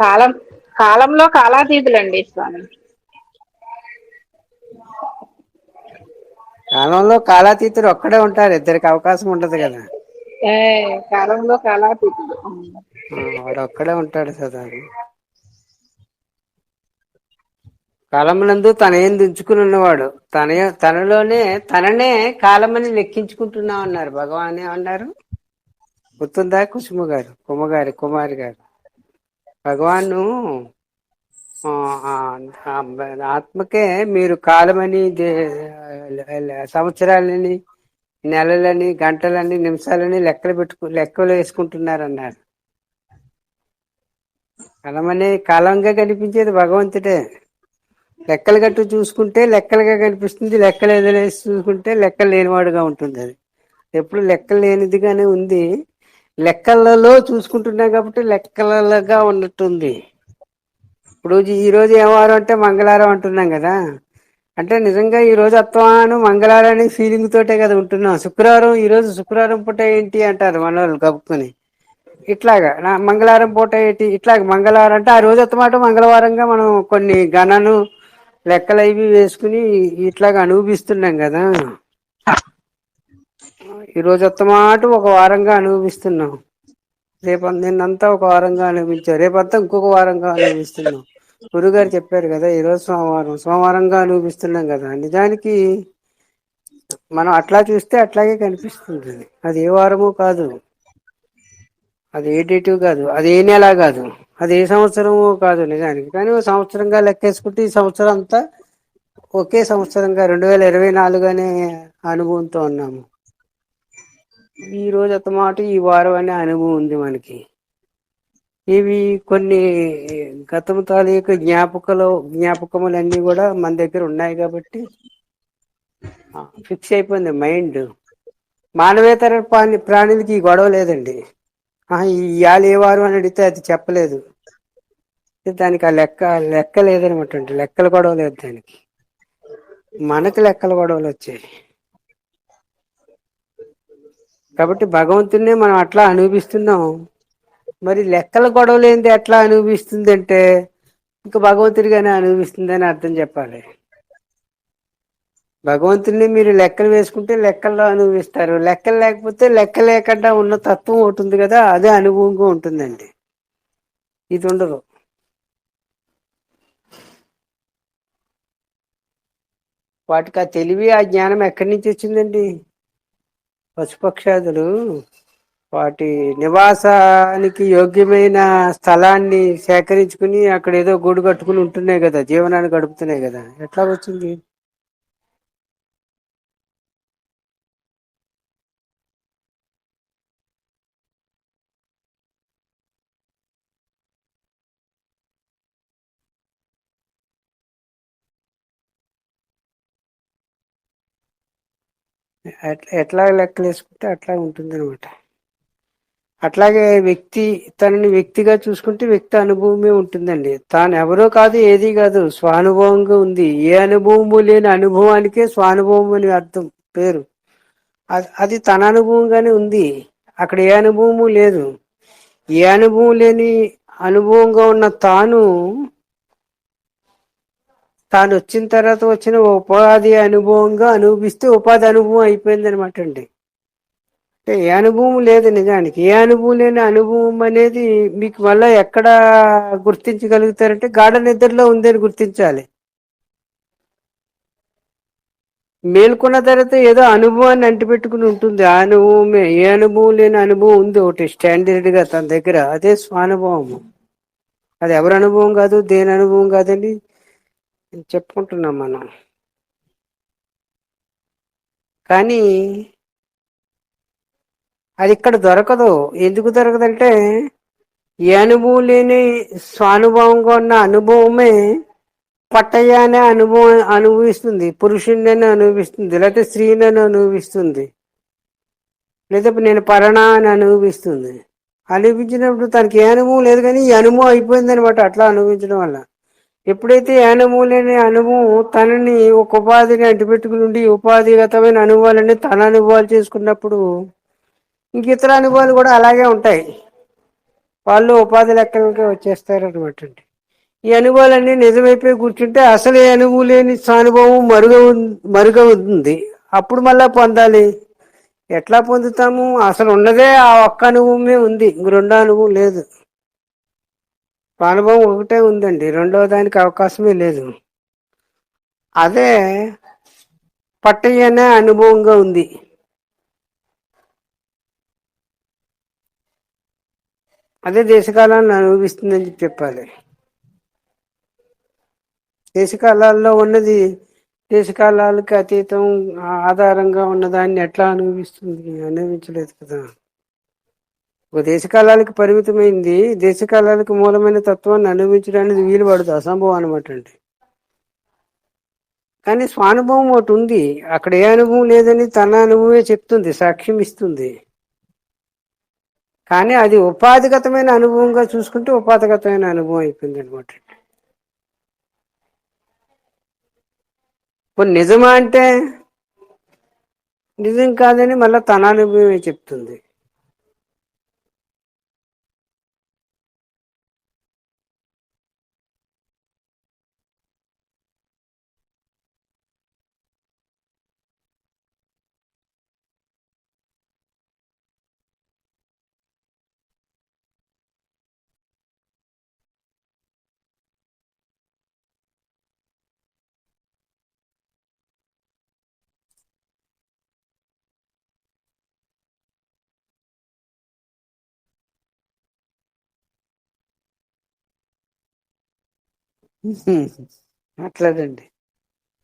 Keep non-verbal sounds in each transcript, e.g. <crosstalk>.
కాలం కాలంలో కాలాతీతులండి స్వామి. కాలంలో కాలాతీతుడు ఒక్కడే ఉంటారు ఇద్దరికి అవకాశం ఉండదు కదా. ఏ కాలంలో కాలాతీతుడు ఆ వాడు ఒక్కడే ఉంటాడు కదా. కాలమునందు తన ఏంది ఉంచుకుని ఉన్నవాడు తన తనలోనే తననే కాలమని లెక్కించుకుంటున్నాం అన్నారు భగవాన్ ఏమన్నారు గుర్తుందా కుసుమ గారు కుమ్మగారి కుమారి గారు. భగవాను ఆత్మకే మీరు కాలమని దే- సంవత్సరాలని నెలలని గంటలని నిమిషాలని లెక్కలు పెట్టుకు లెక్కలు వేసుకుంటున్నారు అన్నారు కలమనే కాలంగా కనిపించేది భగవంతుడే. లెక్కలు గట్టు చూసుకుంటే లెక్కలుగా కనిపిస్తుంది లెక్కలు ఎదురేసి చూసుకుంటే లెక్కలు లేనివాడుగా ఉంటుంది అది. ఎప్పుడు లెక్కలు లేనిదిగానే ఉంది. లెక్కలలో చూసుకుంటున్నాం కాబట్టి లెక్కలగా ఉన్నట్టుంది. ఇప్పుడు ఈరోజు ఏం వారం అంటే మంగళవారం అంటున్నాం కదా. అంటే నిజంగా ఈరోజు అత్వాను అత్తమాను మంగళవారం అనే ఫీలింగ్ తోటే కదా ఉంటున్నాం. శుక్రవారం ఈరోజు శుక్రవారం పూట ఏంటి అంటారు మన వాళ్ళు కప్పుకొని ఇట్లాగా నా మంగళవారం పూట ఏంటి? ఇట్లాగ మంగళవారం అంటే ఆ రోజు అత్తమాట మంగళవారంగా మనం కొన్ని గణను లెక్కలు అవి వేసుకుని ఇట్లాగా అనుభవిస్తున్నాం కదా. ఈరోజు రోజు అత్తమాట ఒక వారంగా అనుభవిస్తున్నాం. రేపు నిన్నంతా ఒక వారంగా అనుభవించాం రేపంతా ఇంకొక వారంగా అనుభవిస్తున్నాం గురుగారు చెప్పారు కదా ఈరోజు సోమవారం. సోమవారంగా అనుభవిస్తున్నాం కదా. నిజానికి మనం అట్లా చూస్తే అట్లాగే కనిపిస్తుంది. అది ఏ వారము కాదు. అది ఏ కాదు. అది ఏ నెల కాదు. అది ఏ సంవత్సరము కాదు నిజానికి. కానీ ఒక సంవత్సరంగా లెక్కేసుకుంటే ఈ సంవత్సరం అంతా ఒకే సంవత్సరంగా రెండు వేల ఇరవై నాలుగు అనే అనుభవంతో ఉన్నాము. ఈ రోజు అతమాట ఈ వారం అనే అనుభవం ఉంది మనకి. ఇవి కొన్ని గతం తాలూకు జ్ఞాపకలు జ్ఞాపకములన్నీ కూడా మన దగ్గర ఉన్నాయి కాబట్టి ఫిక్స్ అయిపోయింది మైండ్ మానవేతర ప్రాణి ప్రాణులకి ఈ గొడవ లేదండి. ఇవాళ ఏ వారం అని అడిగితే అది చెప్పలేదు. దానికి ఆ లెక్క లెక్క లేదనమాట అండి. గొడవ లేదు దానికి. మనకి లెక్కల గొడవలు వచ్చాయి. కాబట్టి భగవంతుడిని మనం అట్లా అనుభవిస్తున్నాం. మరి లెక్కల గొడవ ఏంది ఎట్లా అనుభవిస్తుంది అంటే ఇంకా భగవంతుడిగానే అనుభవిస్తుంది అని అర్థం చెప్పాలి. భగవంతుడిని మీరు లెక్కలు వేసుకుంటే లెక్కల్లో అనుభవిస్తారు. లెక్కలు లేకపోతే లెక్క లేకుండా ఉన్న తత్వం ఒకటి ఉంది కదా అదే అనుభవంగా ఉంటుందండి. ఇది ఉండదు. వాటికి ఆ తెలివి ఆ జ్ఞానం ఎక్కడి నుంచి వచ్చిందండి? పశుపక్షాదులు వాటి నివాసానికి యోగ్యమైన స్థలాన్ని సేకరించుకుని అక్కడ ఏదో గూడు కట్టుకుని ఉంటున్నాయి కదా జీవనాన్ని గడుపుతున్నాయి కదా. ఎట్లా వచ్చింది? ఎట్లా లెక్కలేసుకుంటే లెక్కలు వేసుకుంటే అట్లా ఉంటుంది అనమాట అట్లాగే వ్యక్తి తనని వ్యక్తిగా చూసుకుంటే వ్యక్తి అనుభవమే ఉంటుందండి. తాను ఎవరో కాదు ఏది కాదు స్వానుభవంగా ఉంది. ఏ అనుభవము లేని అనుభవానికే స్వానుభవం అని అర్థం పేరు. అది- అది తన అనుభవంగానే ఉంది. అక్కడ ఏ అనుభవము లేదు. ఏ అనుభవం లేని అనుభవంగా ఉన్న తాను తాను వచ్చిన తర్వాత వచ్చిన ఉపాధి అనుభవంగా అనుభవిస్తే ఉపాధి అనుభవం అయిపోయింది అనమాట అండి. అంటే ఏ అనుభవం లేదు నిజానికి. ఏ అనుభవం లేని అనుభవం అనేది మీకు మళ్ళీ ఎక్కడ గుర్తించగలుగుతారంటే గాఢ నిద్రలో ఉందని గుర్తించాలి. మేల్కొన్న తర్వాత ఏదో అనుభవాన్ని అంటిపెట్టుకుని ఉంటుంది. ఆ అనుభవమే. ఏ అనుభవం లేని అనుభవం ఉంది ఒకటి. స్టాండర్డ్గా తన దగ్గర. అదే స్వానుభవం అది ఎవరి అనుభవం కాదు దేని అనుభవం కాదండి? చెప్పుకుంటున్నాం మనం. కానీ అది ఇక్కడ దొరకదు. ఎందుకు దొరకదంటే ఏ అనుభవం లేని స్వానుభవంగా ఉన్న అనుభవమే పట్టయ్య అనే అనుభవం అనుభవిస్తుంది. పురుషుడిని అనుభవిస్తుంది. లేకపోతే స్త్రీని అనుభవిస్తుంది. లేదా నేను పరణ అని అనుభవిస్తుంది. అనుభవించినప్పుడు తనకి ఏ అనుభవం లేదు కానీ ఈ అనుభవం అయిపోయిందనమాట అట్లా అనుభవించడం వల్ల. ఎప్పుడైతే ఏ అనుభవం లేని అనుభవం తనని ఒక ఉపాధిని అంటిపెట్టుకుని ఉండి ఉపాధిగతమైన అనుభవాలని తన అనుభవాలు చేసుకున్నప్పుడు ఇంక ఇతర అనుభవాలు కూడా అలాగే ఉంటాయి. వాళ్ళు ఉపాధి లెక్కలకే వచ్చేస్తారు అనమాట ఈ అనుభవాలన్నీ నిజమైపోయి కూర్చుంటే అసలు ఏ అనుభవం లేని సానుభవం మరుగ మరుగ ఉంది. అప్పుడు మళ్ళా పొందాలి. ఎట్లా పొందుతాము? అసలు ఉన్నదే ఆ ఒక్క అనుభవమే ఉంది. ఇంక రెండో అనుభవం లేదు. అనుభవం ఒకటే ఉందండి. రెండవ దానికి అవకాశమే లేదు. అదే పట్టయ్యనే అనుభవంగా ఉంది. అదే దేశకాలాన్ని అనుభవిస్తుందని చెప్పి చెప్పాలి. దేశకాలాల్లో ఉన్నది దేశకాలాలకి అతీతం ఆధారంగా ఉన్నదాన్ని ఎట్లా అనుభవిస్తుంది? అనుభవించలేదు కదా. ఒక దేశకాలానికి పరిమితమైంది. దేశకాలాలకు మూలమైన తత్వాన్ని అనుభవించడానికి వీలు పడదు అసంభవం అనమాట అండి కానీ స్వానుభవం ఒకటి ఉంది. అక్కడ ఏ అనుభవం లేదని తన అనుభవమే చెప్తుంది సాక్ష్యం ఇస్తుంది. కానీ అది ఉపాధిగతమైన అనుభవంగా చూసుకుంటే ఉపాధిగతమైన అనుభవం అయిపోయింది అనమాట కొన్ని నిజమా అంటే నిజం కాదని మళ్ళీ తన అనుభవమే చెప్తుంది. <laughs> అట్లాదండి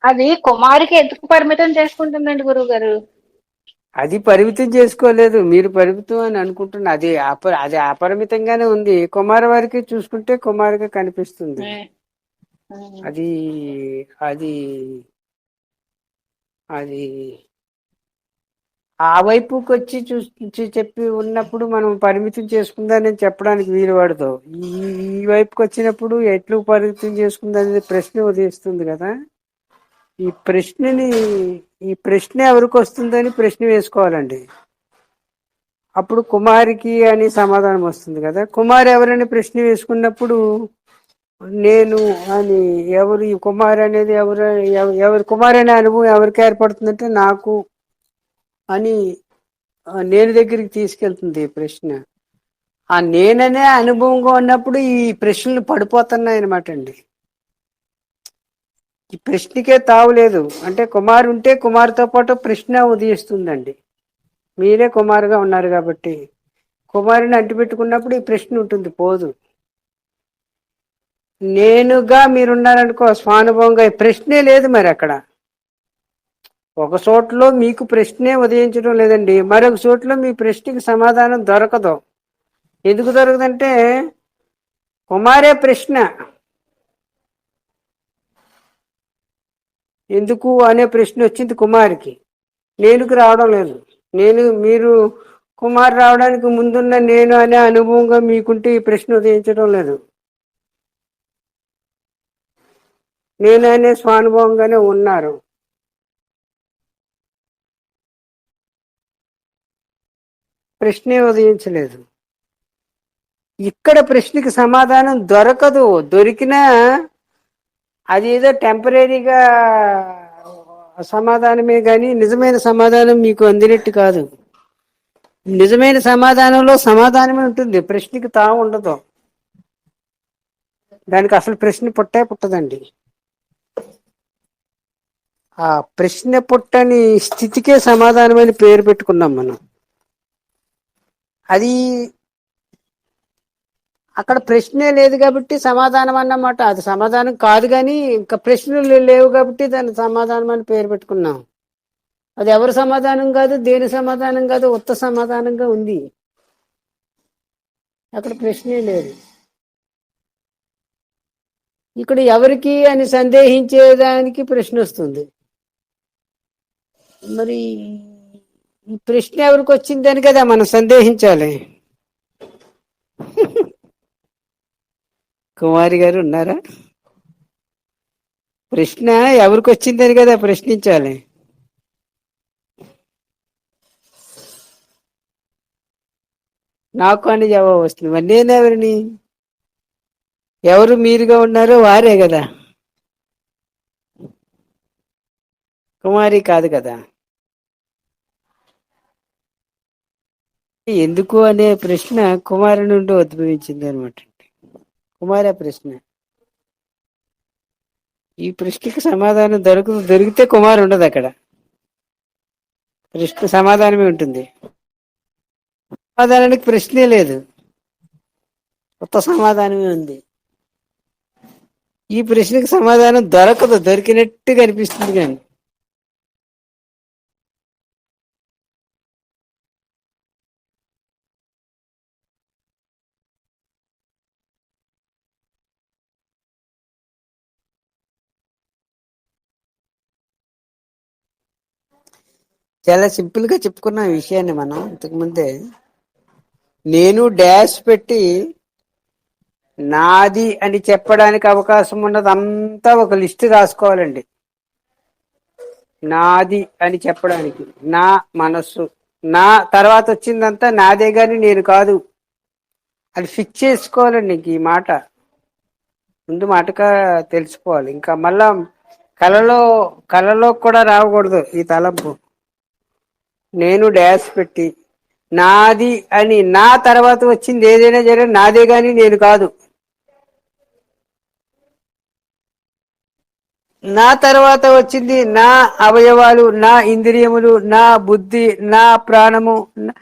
అది కుమారికి ఎందుకు పరిమితం చేసుకుంటుందండి గురువు గారు అది పరిమితం చేసుకోలేదు. మీరు పరిమితం అని అనుకుంటున్న. అది అప అది అపరిమితంగానే ఉంది. కుమార వారికి చూసుకుంటే కుమారుగా కనిపిస్తుంది. అది అది అది ఆ వైపుకి వచ్చి చూసి చెప్పి ఉన్నప్పుడు మనం పరిమితం చేసుకుందని చెప్పడానికి వీలు పడదు. ఈ ఈ వైపుకి వచ్చినప్పుడు ఎట్లు పరిమితం చేసుకుందనేది ప్రశ్న ఉదయిస్తుంది కదా. ఈ ప్రశ్నని ఈ ప్రశ్న ఎవరికి వస్తుందని ప్రశ్న వేసుకోవాలండి. అప్పుడు కుమారికి అని సమాధానం వస్తుంది కదా. కుమార్ ఎవరని ప్రశ్న వేసుకున్నప్పుడు నేను అని ఎవరు ఈ కుమార్ అనేది ఎవరు ఎవరి ఎవరు కుమార్ అనే అనుభవం ఎవరికి ఏర్పడుతుందంటే నాకు అని నేను దగ్గరికి తీసుకెళ్తుంది ఈ ప్రశ్న. ఆ నేననే అనుభవంగా ఉన్నప్పుడు ఈ ప్రశ్నలు పడిపోతున్నాయి అనమాట అండి. ఈ ప్రశ్నకే తావులేదు అంటే కుమారు ఉంటే కుమారుతో పాటు ప్రశ్న ఉదయిస్తుందండి. మీరే కుమారుగా ఉన్నారు కాబట్టి. కుమారుని అంటిపెట్టుకున్నప్పుడు ఈ ప్రశ్న ఉంటుంది పోదు. నేనుగా మీరున్నారనుకో స్వానుభవంగా ఈ ప్రశ్నే లేదు మరి అక్కడ. ఒక చోట్లో మీకు ప్రశ్నే ఉదయించడం లేదండి మరొక చోట్లో మీ ప్రశ్నకి సమాధానం దొరకదు. ఎందుకు దొరకదంటే కుమారే ప్రశ్న. ఎందుకు అనే ప్రశ్న వచ్చింది కుమారికి. నేనుకు రావడం లేదు. నేను మీరు కుమార్ రావడానికి ముందున్న నేను అనే అనుభవంగా మీకుంటే ఈ ప్రశ్న ఉదయించడం లేదు. నేను అనే స్వానుభవంగానే ఉన్నారు. ప్రశ్నే ఉదయించలేదు. ఇక్కడ ప్రశ్నకి సమాధానం దొరకదు. దొరికినా అది ఏదో టెంపరీగా సమాధానమే కానీ నిజమైన సమాధానం మీకు అందినట్టు కాదు. నిజమైన సమాధానంలో సమాధానమే ఉంటుంది. ప్రశ్నకి తా ఉండదు. దానికి అసలు ప్రశ్న పుట్టే పుట్టదండి. ఆ ప్రశ్న పుట్టని స్థితికే సమాధానమని పేరు పెట్టుకున్నాం మనం. అది అక్కడ ప్రశ్నే లేదు కాబట్టి సమాధానం అన్నమాట. అది సమాధానం కాదు కానీ ఇంకా ప్రశ్నలు లేవు కాబట్టి దాని సమాధానం అని పేరు పెట్టుకున్నాం. అది ఎవరి సమాధానం కాదు దేని సమాధానం కాదు ఉత్త సమాధానంగా ఉంది. అక్కడ ప్రశ్నే లేదు. ఇక్కడ ఎవరికి అని సందేహించేదానికి ప్రశ్న వస్తుంది. మరి ఈ ప్రశ్న ఎవరికి వచ్చిందని కదా మనం సందేహించాలి. కుమారి గారు ఉన్నారా? ప్రశ్న ఎవరికి వచ్చిందని కదా ప్రశ్నించాలి. నాకు అని జవాబు వస్తుంది. మరి నేనెవరిని ఎవరు మీరుగా ఉన్నారో వారే కదా. కుమారి కాదు కదా. ఎందుకు అనే ప్రశ్న కుమారి నుండి ఉద్భవించింది అనమాట కుమార ప్రశ్న. ఈ ప్రశ్నకి సమాధానం దొరకు దొరికితే కుమారు ఉండదు అక్కడ. ప్రశ్న సమాధానమే ఉంటుంది. సమాధానానికి ప్రశ్నే లేదు. కొత్త సమాధానమే ఉంది. ఈ ప్రశ్నకి సమాధానం దొరకదు దొరికినట్టుగా అనిపిస్తుంది కానీ. చాలా సింపుల్గా చెప్పుకున్న విషయాన్ని మనం ఇంతకు ముందే. నేను డాష్ పెట్టి నాది అని చెప్పడానికి అవకాశం ఉన్నది అంతా ఒక లిస్ట్ రాసుకోవాలండి. నాది అని చెప్పడానికి. నా మనస్సు. నా తర్వాత వచ్చిందంతా నాదే గాని నేను కాదు. అది ఫిక్స్ చేసుకోవాలండి ఇంక ఈ మాట. ముందు మాటగా తెలుసుకోవాలి. ఇంకా మళ్ళా కలలో కలలో కూడా రాకూడదు ఈ తలంపు. నేను డ్యాస్ పెట్టి నాది అని నా తర్వాత వచ్చింది ఏదైనా సరే నాదే కానీ నేను కాదు. నా తర్వాత వచ్చింది నా అవయవాలు నా ఇంద్రియములు నా బుద్ధి నా ప్రాణము నా-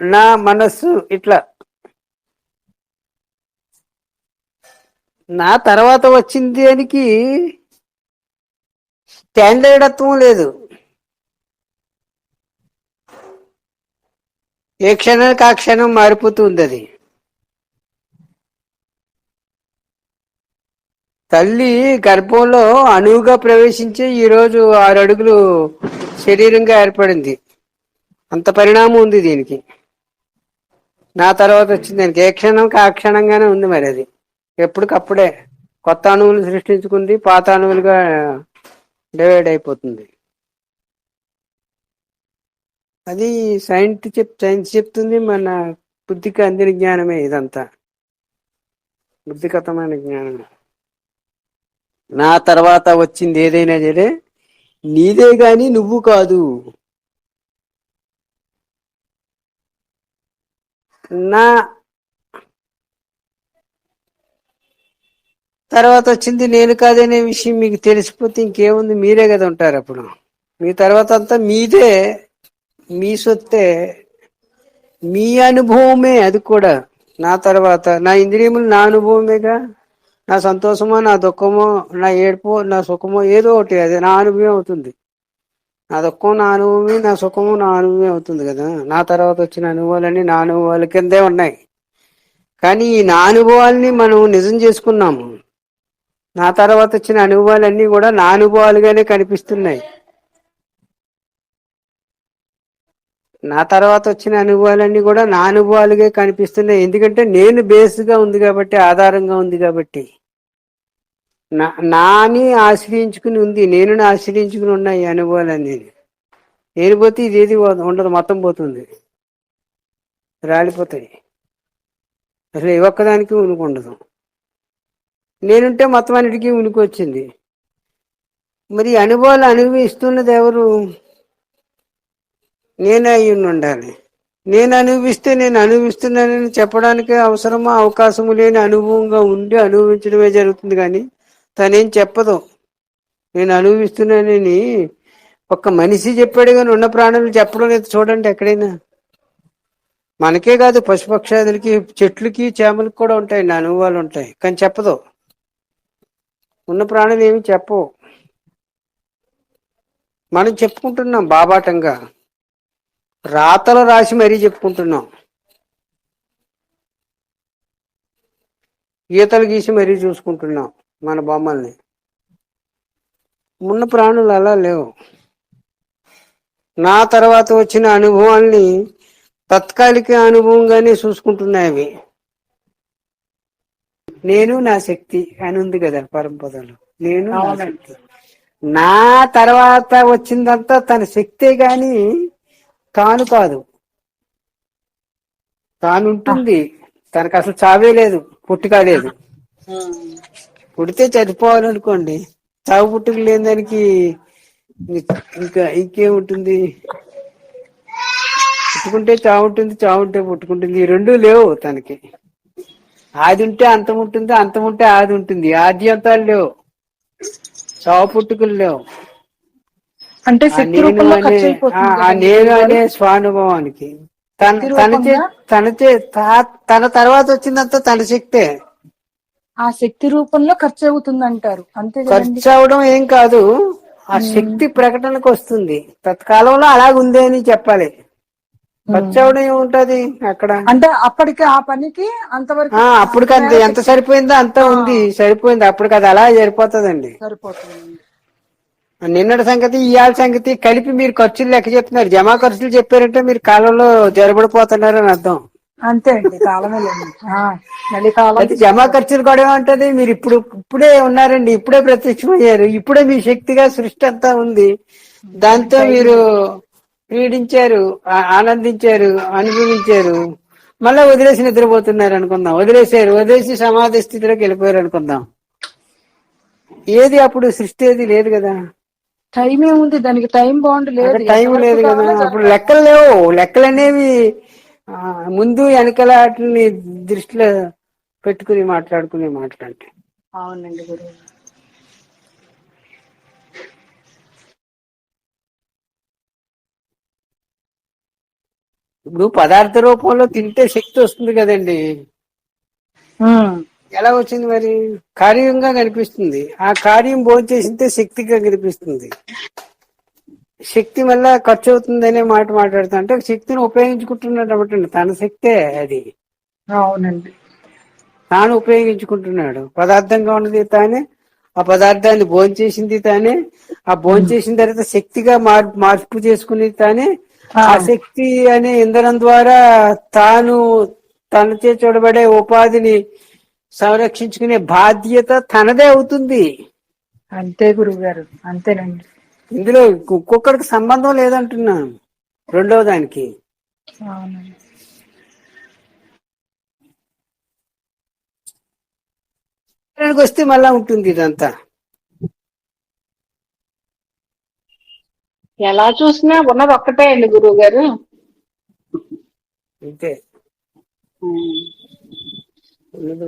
నా మనస్సు ఇట్లా. నా తర్వాత వచ్చింది అనికి స్టాండర్డత్వం లేదు. ఏ క్షణానికి ఆ క్షణం మారిపోతుంది అది తల్లి గర్భంలో అణువుగా ప్రవేశించి ఈరోజు ఆరు అడుగులు శరీరంగా ఏర్పడింది. అంత పరిణామం ఉంది దీనికి. నా తర్వాత వచ్చింది దానికి. ఏ క్షణంకి ఆ క్షణంగానే ఉంది మరి అది. ఎప్పటికప్పుడే కొత్త అణువులు సృష్టించుకుంది పాత అణువులుగా డివైడ్ అయిపోతుంది. అది సైన్స్ చెప్ సైన్స్ చెప్తుంది మన బుద్ధికి అందిన జ్ఞానమే ఇదంతా. బుద్ధిగతమైన జ్ఞానమే. నా తర్వాత వచ్చింది ఏదైనా సరే నీదే గాని నువ్వు కాదు. నా తర్వాత వచ్చింది నేను కాదనే విషయం మీకు తెలిసిపోతే ఇంకేముంది? మీరే కదా ఉంటారు అప్పుడు. మీ తర్వాత అంతా మీదే మీ సొత్తే మీ అనుభవమే అది కూడా. నా తర్వాత నా ఇంద్రియములు నా అనుభవమేగా? నా సంతోషమో నా దుఃఖమో నా ఏడుపో నా సుఖమో ఏదో ఒకటి అది నా అనుభవం అవుతుంది. నా దుఃఖం నా అనుభవమే నా సుఖము నా అనుభవమే అవుతుంది కదా? నా తర్వాత వచ్చిన అనుభవాలన్నీ నా అనుభవాల కిందే ఉన్నాయి. కానీ ఈ నా అనుభవాల్ని మనం నిజం చేసుకున్నాము. నా తర్వాత వచ్చిన అనుభవాలన్నీ కూడా నా అనుభవాలుగానే కనిపిస్తున్నాయి. నా తర్వాత వచ్చిన అనుభవాలన్నీ కూడా నా అనుభవాలుగా కనిపిస్తున్నాయి. ఎందుకంటే నేను బేస్గా ఉంది కాబట్టి ఆధారంగా ఉంది కాబట్టి. నా నాని ఆశ్రయించుకుని ఉంది. నేను ఆశ్రయించుకుని ఉన్నాయి ఈ అనుభవాలన్నీ. నేను పోతే ఇది ఏది ఉండదు మొత్తం పోతుంది. రాలిపోతాయి. అసలు ఏ ఒక్కదానికి ఉనికి ఉండదు. నేనుంటే మొత్తం అన్నిటికీ ఉనికి వచ్చింది. మరి అనుభవాలు అనుభవిస్తున్నది ఎవరు? నేనే అయి ఉండాలి నేను అనుభవిస్తే నేను అనుభవిస్తున్నానని చెప్పడానికి అవసరమా అవకాశము లేని అనుభవంగా ఉండి అనుభవించడమే జరుగుతుంది కానీ తనేం చెప్పదు. నేను అనుభవిస్తున్నానని ఒక్క మనిషి చెప్పాడు కానీ ఉన్న ప్రాణులు చెప్పడం లేదు. చూడండి ఎక్కడైనా. మనకే కాదు పశుపక్షాదులకి చెట్లకి చేమలకి కూడా ఉంటాయి నా అనుభవాలు ఉంటాయి. కానీ చెప్పదు. ఉన్న ప్రాణులు ఏమి చెప్పవు. మనం చెప్పుకుంటున్నాం బాబాటంగా. రాతలు రాసి మరీ చెప్పుకుంటున్నాం. గీతలు గీసి మరీ చూసుకుంటున్నాం మన బొమ్మల్ని. ఉన్న ప్రాణులు అలా లేవు. నా తర్వాత వచ్చిన అనుభవాల్ని తత్కాలిక అనుభవంగానే చూసుకుంటున్నాయి అవి. నేను నా శక్తి అని ఉంది కదా పరంపదలో. నేను నా శక్తి. నా తర్వాత వచ్చిందంతా తన శక్తే గాని తాను కాదు. తాను ఉంటుంది తనకు అసలు చావే లేదు. పుట్టుక లేదు. పుడితే చనిపోవాలనుకోండి. చావు పుట్టుక లేని దానికి ఇంకా ఇంకేముంటుంది? పుట్టుకుంటే చావు ఉంటుంది చావు ఉంటే పుట్టుకుంటుంది. ఈ రెండు లేవు తనకి. ఆది ఉంటే అంతం ఉంటుంది అంతం ఉంటే ఆది ఉంటుంది. ఆద్యంతాలు లేవు. చావు పుట్టుకలు లేవు. అంటే శక్తి నేను రూపంలో అనే ఖర్చు ఆ అయిపోతుంది ఆ కదండి. నేను గురువుగారు. అనే స్వానుభవానికి. తన శక్తి తన తర్వాత వచ్చిందంతా తన శక్తే. ఆ శక్తి రూపంలో ఖర్చు అవుతుంది అంటారు అంతే ఖర్చు అవడం ఏం కాదు. ఆ శక్తి ప్రకటనకు వస్తుంది. తత్కాలంలో అలాగుంది అని చెప్పాలి. ఖర్చు అవడం ఏముంటది అక్కడ? అంటే అప్పటికి ఆ పనికి అంతవరకు ఆ అప్పటికి అంత ఎంత సరిపోయిందో అంత ఉంది. సరిపోయింది. అప్పటికి అది అలా సరిపోతుందండి. సరిపోతుంది నిన్నటి సంగతి ఇవాళ సంగతి కలిపి మీరు ఖర్చులు లెక్క చెప్తున్నారు. జమా ఖర్చులు చెప్పారంటే మీరు కాలంలో జరబడిపోతున్నారు అని అర్థం. అంతే అండి కాలమే మళ్ళీ కాలం జమా ఖర్చులు కూడా ఏమంటది? మీరు ఇప్పుడు ఇప్పుడే ఉన్నారండి ఇప్పుడే ప్రత్యక్షమయ్యారు. ఇప్పుడే మీ శక్తిగా సృష్టి అంతా ఉంది. దాంతో మీరు ఆ- ఆనందించారు అనుభవించారు. మళ్ళా వదిలేసి నిద్రపోతున్నారు అనుకుందాం. వదిలేశారు వదిలేసి సమాధి స్థితిలోకి వెళ్ళిపోయారు అనుకుందాం. ఏది అప్పుడు సృష్టి ఏది లేదు కదా. టైం ఏముంది దానికి టైం బాండ్ లేదు. టైం లేదు కదా అప్పుడు లెక్కలు లేవు. లెక్కలు అనేవి ముందు వెనకల వాటిని దృష్టిలో పెట్టుకుని మాట్లాడుకునే మాట్లాడంటే అవునండి గురువు ఇప్పుడు పదార్థ రూపంలో తింటే శక్తి వస్తుంది కదండి. ఎలా వచ్చింది మరి? కార్యంగా కనిపిస్తుంది. ఆ కార్యం భోంచేసింటే శక్తిగా కనిపిస్తుంది. శక్తి వల్ల ఖర్చు అవుతుంది అనే మాట మాట్లాడుతా అంటే శక్తిని ఉపయోగించుకుంటున్నాడు అన్నమాట తన శక్తే అది. అవునండి. తాను ఉపయోగించుకుంటున్నాడు. పదార్థంగా ఉన్నది తానే ఆ పదార్థాన్ని భోంచేసింది తానే ఆ భోంచేసిన తర్వాత శక్తిగా మార్ మార్పు చేసుకునేది తానే. ఆ శక్తి అనే ఇంధనం ద్వారా తాను తనచే చూడబడే ఉపాధిని సంరక్షించుకునే బాధ్యత తనదే అవుతుంది. అంతే గురువు గారు అంతేనండి. ఇందులో ఒక్కొక్కడికి సంబంధం లేదంటున్నాను రెండో దానికి వస్తే మళ్ళా ఉంటుంది ఇదంతా. ఎలా చూసినా ఉన్నది ఒక్కటే అండి గురువు గారు అంతే ఉన్నది